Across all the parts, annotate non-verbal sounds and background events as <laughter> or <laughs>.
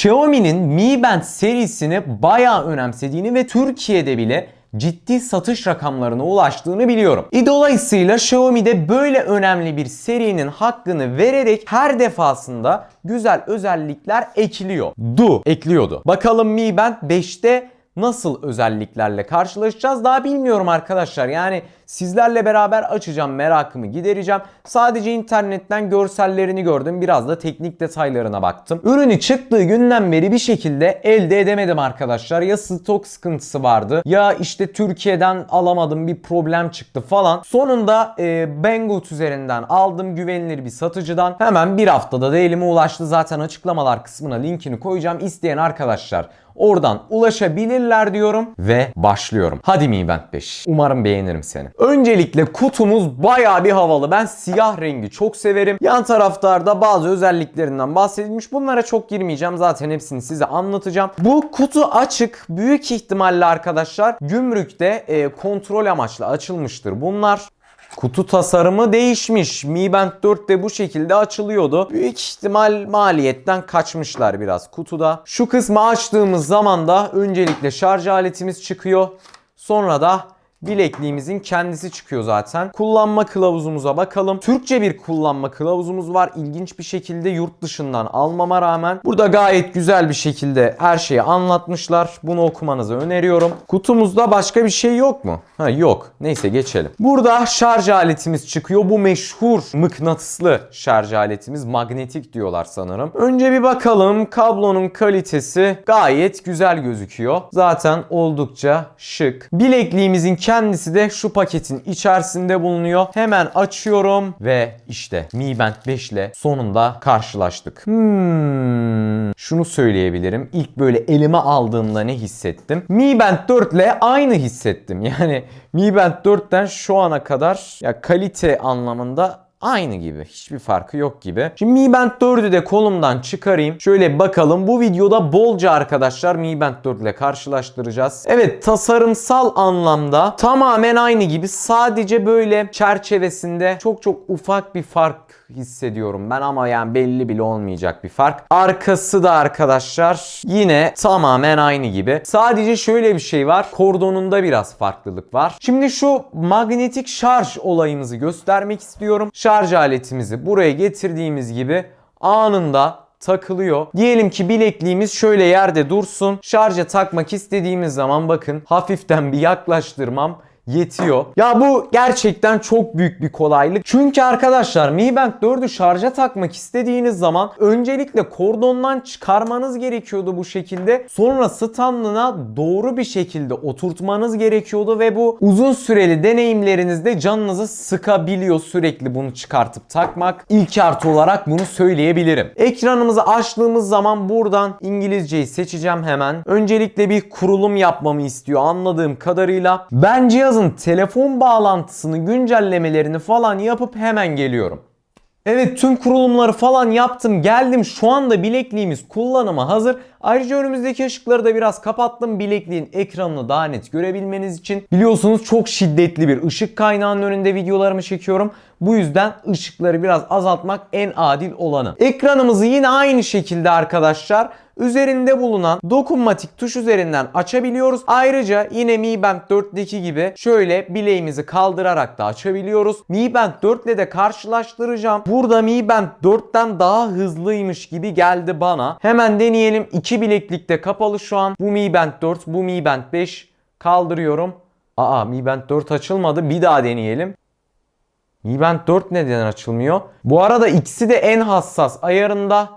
Xiaomi'nin Mi Band serisini bayağı önemsediğini ve Türkiye'de bile ciddi satış rakamlarına ulaştığını biliyorum. E dolayısıyla Xiaomi de böyle önemli bir serinin hakkını vererek her defasında güzel özellikler ekliyor. Du ekliyordu. Bakalım Mi Band 5'te nasıl özelliklerle karşılaşacağız daha bilmiyorum arkadaşlar. Yani sizlerle beraber açacağım merakımı gidereceğim. Sadece internetten görsellerini gördüm. Biraz da teknik detaylarına baktım. Ürünü çıktığı günden beri bir şekilde elde edemedim arkadaşlar. Ya stok sıkıntısı vardı ya işte Türkiye'den alamadım bir problem çıktı falan. Sonunda e, Banggood üzerinden aldım güvenilir bir satıcıdan. Hemen bir haftada da elime ulaştı. Zaten açıklamalar kısmına linkini koyacağım. İsteyen arkadaşlar Oradan ulaşabilirler diyorum ve başlıyorum. Hadi Mi Band 5. Umarım beğenirim seni. Öncelikle kutumuz bayağı bir havalı. Ben siyah rengi çok severim. Yan taraflarda bazı özelliklerinden bahsedilmiş. Bunlara çok girmeyeceğim. Zaten hepsini size anlatacağım. Bu kutu açık. Büyük ihtimalle arkadaşlar gümrükte e, kontrol amaçlı açılmıştır bunlar. Kutu tasarımı değişmiş. Mi Band 4 de bu şekilde açılıyordu. Büyük ihtimal maliyetten kaçmışlar biraz kutuda. Şu kısmı açtığımız zaman da öncelikle şarj aletimiz çıkıyor. Sonra da bilekliğimizin kendisi çıkıyor zaten. Kullanma kılavuzumuza bakalım. Türkçe bir kullanma kılavuzumuz var. İlginç bir şekilde yurt dışından almama rağmen. Burada gayet güzel bir şekilde her şeyi anlatmışlar. Bunu okumanızı öneriyorum. Kutumuzda başka bir şey yok mu? Ha yok. Neyse geçelim. Burada şarj aletimiz çıkıyor. Bu meşhur mıknatıslı şarj aletimiz. Magnetik diyorlar sanırım. Önce bir bakalım. Kablonun kalitesi gayet güzel gözüküyor. Zaten oldukça şık. Bilekliğimizin kendisi de şu paketin içerisinde bulunuyor. Hemen açıyorum ve işte Mi Band 5 ile sonunda karşılaştık. Hmm, şunu söyleyebilirim. İlk böyle elime aldığımda ne hissettim? Mi Band 4 ile aynı hissettim. <laughs> Yani Mi Band 4'ten şu ana kadar ya kalite anlamında Aynı gibi. Hiçbir farkı yok gibi. Şimdi Mi Band 4'ü de kolumdan çıkarayım. Şöyle bakalım. Bu videoda bolca arkadaşlar Mi Band 4 ile karşılaştıracağız. Evet tasarımsal anlamda tamamen aynı gibi. Sadece böyle çerçevesinde çok çok ufak bir fark hissediyorum ben ama yani belli bile olmayacak bir fark. Arkası da arkadaşlar yine tamamen aynı gibi. Sadece şöyle bir şey var. Kordonunda biraz farklılık var. Şimdi şu magnetik şarj olayımızı göstermek istiyorum. Şarj aletimizi buraya getirdiğimiz gibi anında takılıyor. Diyelim ki bilekliğimiz şöyle yerde dursun. Şarja takmak istediğimiz zaman bakın hafiften bir yaklaştırmam yetiyor. Ya bu gerçekten çok büyük bir kolaylık. Çünkü arkadaşlar Mi Band 4'ü şarja takmak istediğiniz zaman öncelikle kordondan çıkarmanız gerekiyordu bu şekilde. Sonra standına doğru bir şekilde oturtmanız gerekiyordu ve bu uzun süreli deneyimlerinizde canınızı sıkabiliyor sürekli bunu çıkartıp takmak. İlk artı olarak bunu söyleyebilirim. Ekranımızı açtığımız zaman buradan İngilizceyi seçeceğim hemen. Öncelikle bir kurulum yapmamı istiyor anladığım kadarıyla. Ben cihazın telefon bağlantısını güncellemelerini falan yapıp hemen geliyorum. Evet tüm kurulumları falan yaptım geldim şu anda bilekliğimiz kullanıma hazır. Ayrıca önümüzdeki ışıkları da biraz kapattım bilekliğin ekranını daha net görebilmeniz için. Biliyorsunuz çok şiddetli bir ışık kaynağının önünde videolarımı çekiyorum. Bu yüzden ışıkları biraz azaltmak en adil olanı. Ekranımızı yine aynı şekilde arkadaşlar üzerinde bulunan dokunmatik tuş üzerinden açabiliyoruz. Ayrıca yine Mi Band 4'deki gibi şöyle bileğimizi kaldırarak da açabiliyoruz. Mi Band 4 ile de karşılaştıracağım. Burada Mi Band 4'ten daha hızlıymış gibi geldi bana. Hemen deneyelim. İki bileklikte kapalı şu an. Bu Mi Band 4, bu Mi Band 5 kaldırıyorum. Aa Mi Band 4 açılmadı. Bir daha deneyelim. Mi Band 4 neden açılmıyor? Bu arada ikisi de en hassas ayarında.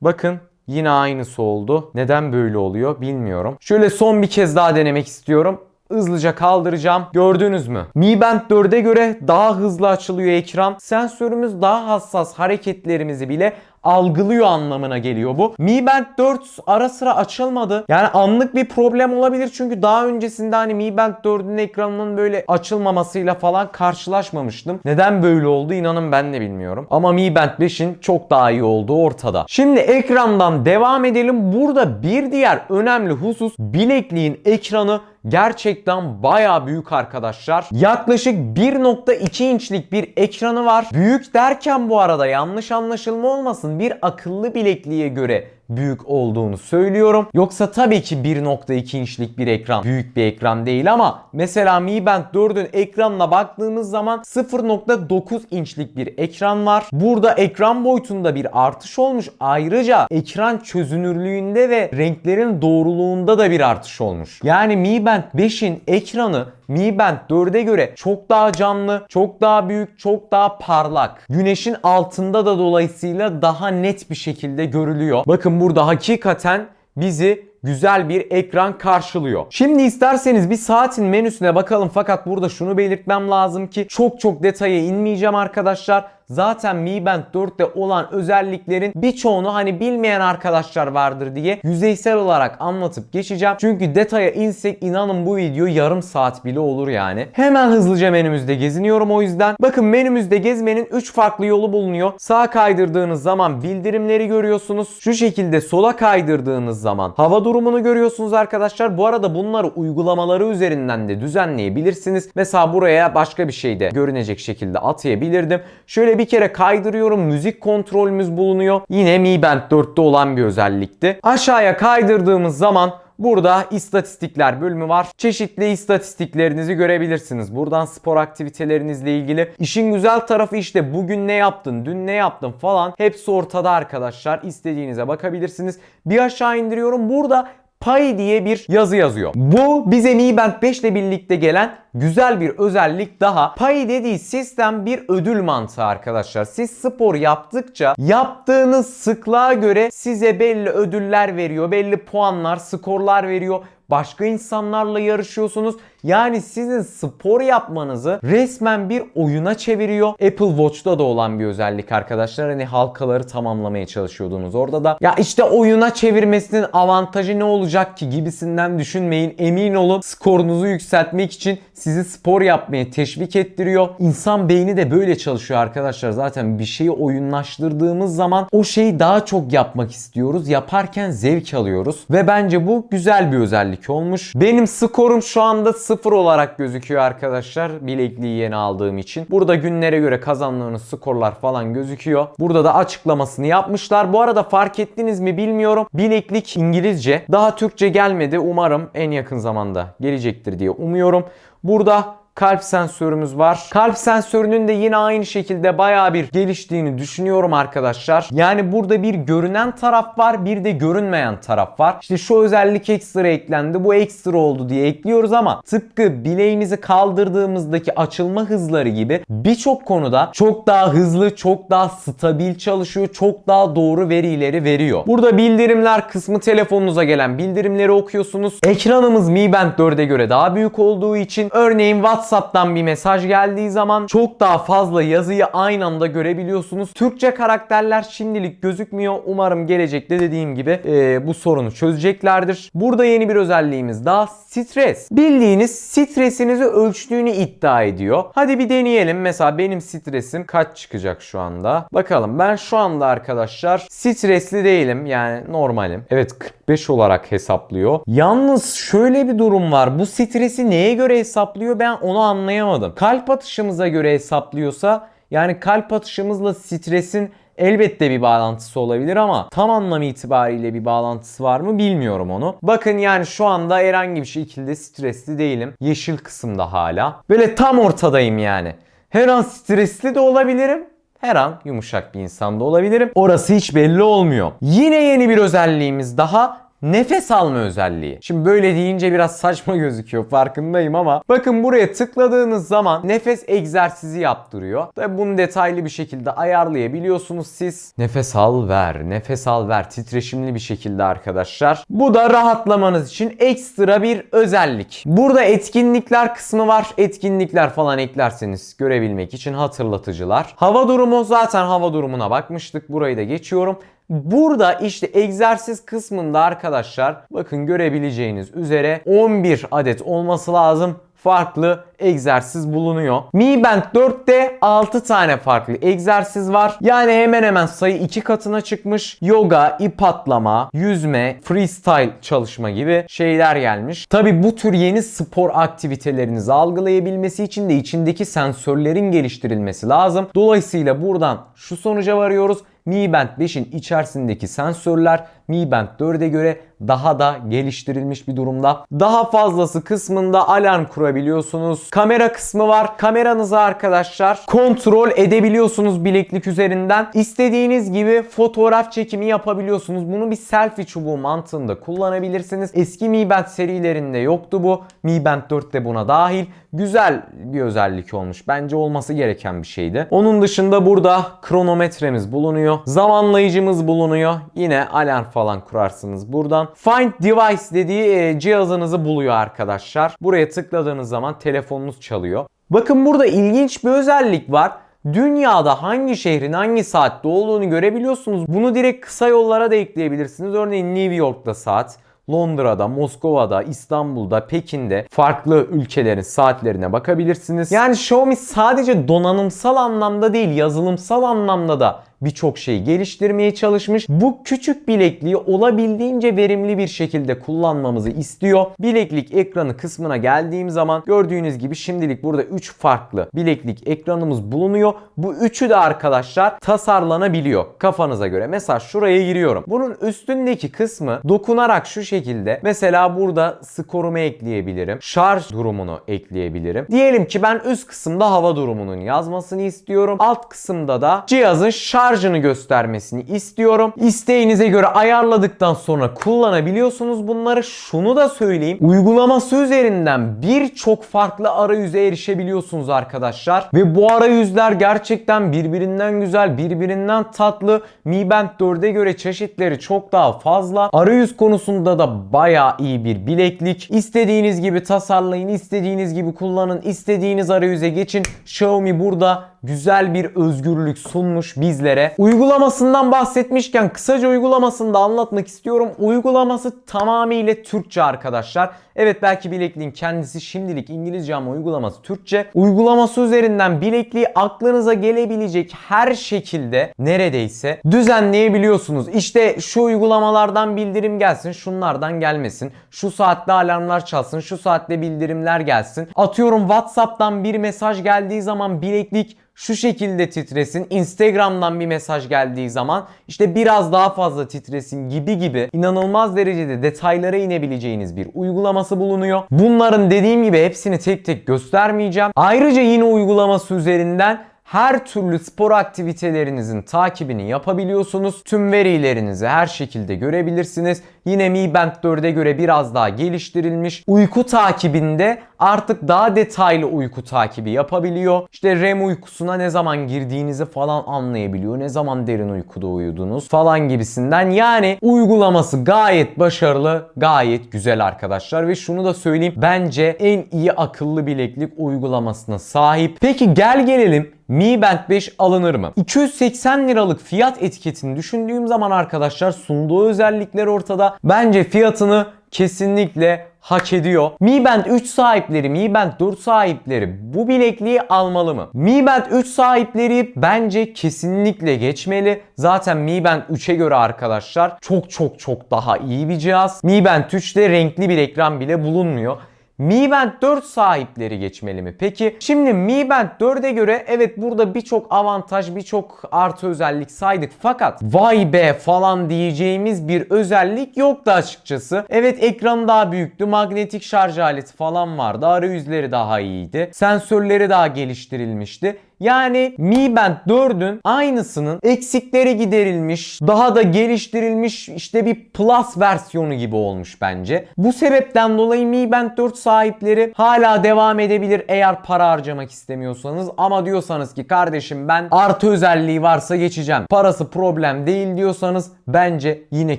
Bakın Yine aynısı oldu. Neden böyle oluyor bilmiyorum. Şöyle son bir kez daha denemek istiyorum. Hızlıca kaldıracağım. Gördünüz mü? Mi Band 4'e göre daha hızlı açılıyor ekran. Sensörümüz daha hassas hareketlerimizi bile algılıyor anlamına geliyor bu. Mi Band 4 ara sıra açılmadı. Yani anlık bir problem olabilir çünkü daha öncesinde hani Mi Band 4'ün ekranının böyle açılmamasıyla falan karşılaşmamıştım. Neden böyle oldu inanın ben de bilmiyorum. Ama Mi Band 5'in çok daha iyi olduğu ortada. Şimdi ekrandan devam edelim. Burada bir diğer önemli husus bilekliğin ekranı gerçekten baya büyük arkadaşlar. Yaklaşık 1.2 inçlik bir ekranı var. Büyük derken bu arada yanlış anlaşılma olmasın bir akıllı bilekliğe göre büyük olduğunu söylüyorum. Yoksa tabii ki 1.2 inçlik bir ekran büyük bir ekran değil ama mesela Mi Band 4'ün ekranına baktığımız zaman 0.9 inçlik bir ekran var. Burada ekran boyutunda bir artış olmuş. Ayrıca ekran çözünürlüğünde ve renklerin doğruluğunda da bir artış olmuş. Yani Mi Band 5'in ekranı Mi Band 4'e göre çok daha canlı, çok daha büyük, çok daha parlak. Güneşin altında da dolayısıyla daha net bir şekilde görülüyor. Bakın burada hakikaten bizi güzel bir ekran karşılıyor. Şimdi isterseniz bir saatin menüsüne bakalım fakat burada şunu belirtmem lazım ki çok çok detaya inmeyeceğim arkadaşlar. Zaten Mi Band 4'te olan özelliklerin birçoğunu hani bilmeyen arkadaşlar vardır diye yüzeysel olarak anlatıp geçeceğim. Çünkü detaya insek inanın bu video yarım saat bile olur yani. Hemen hızlıca menümüzde geziniyorum o yüzden. Bakın menümüzde gezmenin 3 farklı yolu bulunuyor. Sağa kaydırdığınız zaman bildirimleri görüyorsunuz. Şu şekilde sola kaydırdığınız zaman hava durumunu görüyorsunuz arkadaşlar. Bu arada bunları uygulamaları üzerinden de düzenleyebilirsiniz. Mesela buraya başka bir şey de görünecek şekilde atayabilirdim. Şöyle bir kere kaydırıyorum. Müzik kontrolümüz bulunuyor. Yine Mi Band 4'te olan bir özellikti. Aşağıya kaydırdığımız zaman Burada istatistikler bölümü var. Çeşitli istatistiklerinizi görebilirsiniz. Buradan spor aktivitelerinizle ilgili. İşin güzel tarafı işte bugün ne yaptın, dün ne yaptın falan hepsi ortada arkadaşlar. İstediğinize bakabilirsiniz. Bir aşağı indiriyorum. Burada Pay diye bir yazı yazıyor. Bu bize Mi Band 5 ile birlikte gelen güzel bir özellik daha. Pay dediği sistem bir ödül mantığı arkadaşlar. Siz spor yaptıkça yaptığınız sıklığa göre size belli ödüller veriyor. Belli puanlar, skorlar veriyor. Başka insanlarla yarışıyorsunuz. Yani sizin spor yapmanızı resmen bir oyuna çeviriyor. Apple Watch'ta da olan bir özellik arkadaşlar. Hani halkaları tamamlamaya çalışıyordunuz orada da. Ya işte oyuna çevirmesinin avantajı ne olacak ki gibisinden düşünmeyin. Emin olun skorunuzu yükseltmek için sizi spor yapmaya teşvik ettiriyor. İnsan beyni de böyle çalışıyor arkadaşlar. Zaten bir şeyi oyunlaştırdığımız zaman o şeyi daha çok yapmak istiyoruz. Yaparken zevk alıyoruz. Ve bence bu güzel bir özellik olmuş. Benim skorum şu anda 0 olarak gözüküyor arkadaşlar. Bilekliği yeni aldığım için. Burada günlere göre kazandığınız skorlar falan gözüküyor. Burada da açıklamasını yapmışlar. Bu arada fark ettiniz mi bilmiyorum. Bileklik İngilizce. Daha Türkçe gelmedi. Umarım en yakın zamanda gelecektir diye umuyorum. Burada kalp sensörümüz var. Kalp sensörünün de yine aynı şekilde bayağı bir geliştiğini düşünüyorum arkadaşlar. Yani burada bir görünen taraf var bir de görünmeyen taraf var. İşte şu özellik ekstra eklendi bu ekstra oldu diye ekliyoruz ama tıpkı bileğimizi kaldırdığımızdaki açılma hızları gibi birçok konuda çok daha hızlı, çok daha stabil çalışıyor, çok daha doğru verileri veriyor. Burada bildirimler kısmı telefonunuza gelen bildirimleri okuyorsunuz. Ekranımız Mi Band 4'e göre daha büyük olduğu için örneğin WhatsApp'tan bir mesaj geldiği zaman çok daha fazla yazıyı aynı anda görebiliyorsunuz. Türkçe karakterler şimdilik gözükmüyor. Umarım gelecekte dediğim gibi e, bu sorunu çözeceklerdir. Burada yeni bir özelliğimiz daha stres. Bildiğiniz stresinizi ölçtüğünü iddia ediyor. Hadi bir deneyelim. Mesela benim stresim kaç çıkacak şu anda? Bakalım ben şu anda arkadaşlar stresli değilim. Yani normalim. Evet 45 olarak hesaplıyor. Yalnız şöyle bir durum var. Bu stresi neye göre hesaplıyor ben onu anlayamadım. Kalp atışımıza göre hesaplıyorsa yani kalp atışımızla stresin elbette bir bağlantısı olabilir ama tam anlam itibariyle bir bağlantısı var mı bilmiyorum onu. Bakın yani şu anda herhangi bir şekilde stresli değilim. Yeşil kısımda hala. Böyle tam ortadayım yani. Her an stresli de olabilirim. Her an yumuşak bir insan da olabilirim. Orası hiç belli olmuyor. Yine yeni bir özelliğimiz daha nefes alma özelliği. Şimdi böyle deyince biraz saçma <laughs> gözüküyor farkındayım ama bakın buraya tıkladığınız zaman nefes egzersizi yaptırıyor. Tabi bunu detaylı bir şekilde ayarlayabiliyorsunuz siz. Nefes al ver, nefes al ver titreşimli bir şekilde arkadaşlar. Bu da rahatlamanız için ekstra bir özellik. Burada etkinlikler kısmı var. Etkinlikler falan eklerseniz görebilmek için hatırlatıcılar. Hava durumu zaten hava durumuna bakmıştık. Burayı da geçiyorum. Burada işte egzersiz kısmında arkadaşlar bakın görebileceğiniz üzere 11 adet olması lazım farklı egzersiz bulunuyor. Mi Band 4'te 6 tane farklı egzersiz var. Yani hemen hemen sayı 2 katına çıkmış. Yoga, ip atlama, yüzme, freestyle çalışma gibi şeyler gelmiş. Tabi bu tür yeni spor aktivitelerinizi algılayabilmesi için de içindeki sensörlerin geliştirilmesi lazım. Dolayısıyla buradan şu sonuca varıyoruz. Mi Band 5'in içerisindeki sensörler Mi Band 4'e göre daha da geliştirilmiş bir durumda. Daha fazlası kısmında alarm kurabiliyorsunuz. Kamera kısmı var. Kameranızı arkadaşlar kontrol edebiliyorsunuz bileklik üzerinden. İstediğiniz gibi fotoğraf çekimi yapabiliyorsunuz. Bunu bir selfie çubuğu mantığında kullanabilirsiniz. Eski Mi Band serilerinde yoktu bu. Mi Band 4 de buna dahil. Güzel bir özellik olmuş. Bence olması gereken bir şeydi. Onun dışında burada kronometremiz bulunuyor. Zamanlayıcımız bulunuyor. Yine alarm falan kurarsınız buradan. Find Device dediği e, cihazınızı buluyor arkadaşlar. Buraya tıkladığınız zaman telefonunuz çalıyor. Bakın burada ilginç bir özellik var. Dünyada hangi şehrin hangi saatte olduğunu görebiliyorsunuz. Bunu direkt kısa yollara da ekleyebilirsiniz. Örneğin New York'ta saat, Londra'da, Moskova'da, İstanbul'da, Pekin'de farklı ülkelerin saatlerine bakabilirsiniz. Yani Xiaomi sadece donanımsal anlamda değil, yazılımsal anlamda da birçok şeyi geliştirmeye çalışmış. Bu küçük bilekliği olabildiğince verimli bir şekilde kullanmamızı istiyor. Bileklik ekranı kısmına geldiğim zaman gördüğünüz gibi şimdilik burada 3 farklı bileklik ekranımız bulunuyor. Bu üçü de arkadaşlar tasarlanabiliyor kafanıza göre. Mesela şuraya giriyorum. Bunun üstündeki kısmı dokunarak şu şekilde mesela burada skorumu ekleyebilirim. Şarj durumunu ekleyebilirim. Diyelim ki ben üst kısımda hava durumunun yazmasını istiyorum. Alt kısımda da cihazın şarjını göstermesini istiyorum. İsteğinize göre ayarladıktan sonra kullanabiliyorsunuz bunları. Şunu da söyleyeyim. Uygulaması üzerinden birçok farklı arayüze erişebiliyorsunuz arkadaşlar. Ve bu arayüzler gerçekten birbirinden güzel, birbirinden tatlı. Mi Band 4'e göre çeşitleri çok daha fazla. Arayüz konusunda da bayağı iyi bir bileklik. İstediğiniz gibi tasarlayın, istediğiniz gibi kullanın, istediğiniz arayüze geçin. Xiaomi burada güzel bir özgürlük sunmuş bizlere. Uygulamasından bahsetmişken kısaca uygulamasını da anlatmak istiyorum. Uygulaması tamamıyla Türkçe arkadaşlar. Evet belki bilekliğin kendisi şimdilik İngilizce ama uygulaması Türkçe. Uygulaması üzerinden bilekliği aklınıza gelebilecek her şekilde neredeyse düzenleyebiliyorsunuz. İşte şu uygulamalardan bildirim gelsin, şunlardan gelmesin. Şu saatte alarmlar çalsın, şu saatte bildirimler gelsin. Atıyorum WhatsApp'tan bir mesaj geldiği zaman bileklik şu şekilde titresin. Instagram'dan bir mesaj geldiği zaman işte biraz daha fazla titresin gibi gibi inanılmaz derecede detaylara inebileceğiniz bir uygulaması bulunuyor. Bunların dediğim gibi hepsini tek tek göstermeyeceğim. Ayrıca yine uygulaması üzerinden her türlü spor aktivitelerinizin takibini yapabiliyorsunuz. Tüm verilerinizi her şekilde görebilirsiniz. Yine Mi Band 4'e göre biraz daha geliştirilmiş. Uyku takibinde artık daha detaylı uyku takibi yapabiliyor. İşte REM uykusuna ne zaman girdiğinizi falan anlayabiliyor. Ne zaman derin uykuda uyudunuz falan gibisinden. Yani uygulaması gayet başarılı, gayet güzel arkadaşlar. Ve şunu da söyleyeyim. Bence en iyi akıllı bileklik uygulamasına sahip. Peki gel gelelim Mi Band 5 alınır mı? 280 liralık fiyat etiketini düşündüğüm zaman arkadaşlar sunduğu özellikler ortada. Bence fiyatını kesinlikle hak ediyor. Mi Band 3 sahipleri, Mi Band 4 sahipleri bu bilekliği almalı mı? Mi Band 3 sahipleri bence kesinlikle geçmeli. Zaten Mi Band 3'e göre arkadaşlar çok çok çok daha iyi bir cihaz. Mi Band 3'te renkli bir ekran bile bulunmuyor. Mi Band 4 sahipleri geçmeli mi? Peki şimdi Mi Band 4'e göre evet burada birçok avantaj, birçok artı özellik saydık. Fakat vay be falan diyeceğimiz bir özellik yoktu açıkçası. Evet ekranı daha büyüktü, magnetik şarj aleti falan vardı, arayüzleri daha iyiydi, sensörleri daha geliştirilmişti. Yani Mi Band 4'ün aynısının eksikleri giderilmiş, daha da geliştirilmiş işte bir plus versiyonu gibi olmuş bence. Bu sebepten dolayı Mi Band 4 sahipleri hala devam edebilir eğer para harcamak istemiyorsanız. Ama diyorsanız ki kardeşim ben artı özelliği varsa geçeceğim. Parası problem değil diyorsanız bence yine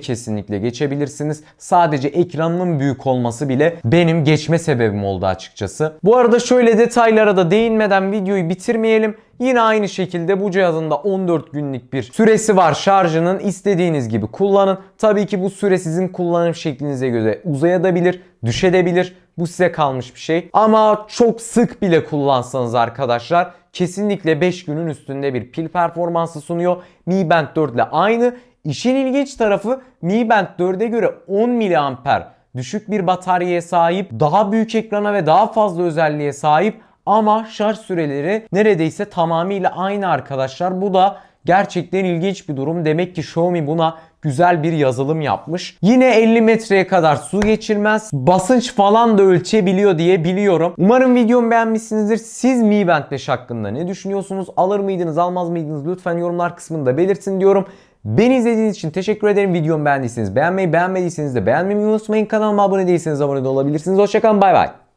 kesinlikle geçebilirsiniz. Sadece ekranının büyük olması bile benim geçme sebebim oldu açıkçası. Bu arada şöyle detaylara da değinmeden videoyu bitirmeyelim. Yine aynı şekilde bu cihazın da 14 günlük bir süresi var şarjının. istediğiniz gibi kullanın. Tabii ki bu süre sizin kullanım şeklinize göre uzayabilir, düşebilir. Bu size kalmış bir şey. Ama çok sık bile kullansanız arkadaşlar kesinlikle 5 günün üstünde bir pil performansı sunuyor. Mi Band 4 ile aynı. İşin ilginç tarafı Mi Band 4'e göre 10 mAh düşük bir bataryaya sahip, daha büyük ekrana ve daha fazla özelliğe sahip ama şarj süreleri neredeyse tamamıyla aynı arkadaşlar. Bu da gerçekten ilginç bir durum. Demek ki Xiaomi buna güzel bir yazılım yapmış. Yine 50 metreye kadar su geçirmez. Basınç falan da ölçebiliyor diye biliyorum. Umarım videomu beğenmişsinizdir. Siz Mi Band 5 hakkında ne düşünüyorsunuz? Alır mıydınız, almaz mıydınız? Lütfen yorumlar kısmında belirtin diyorum. Beni izlediğiniz için teşekkür ederim. Videomu beğendiyseniz beğenmeyi, beğenmediyseniz de beğenmeyi unutmayın. Kanalıma abone değilseniz abone de olabilirsiniz. Hoşçakalın, bay bay.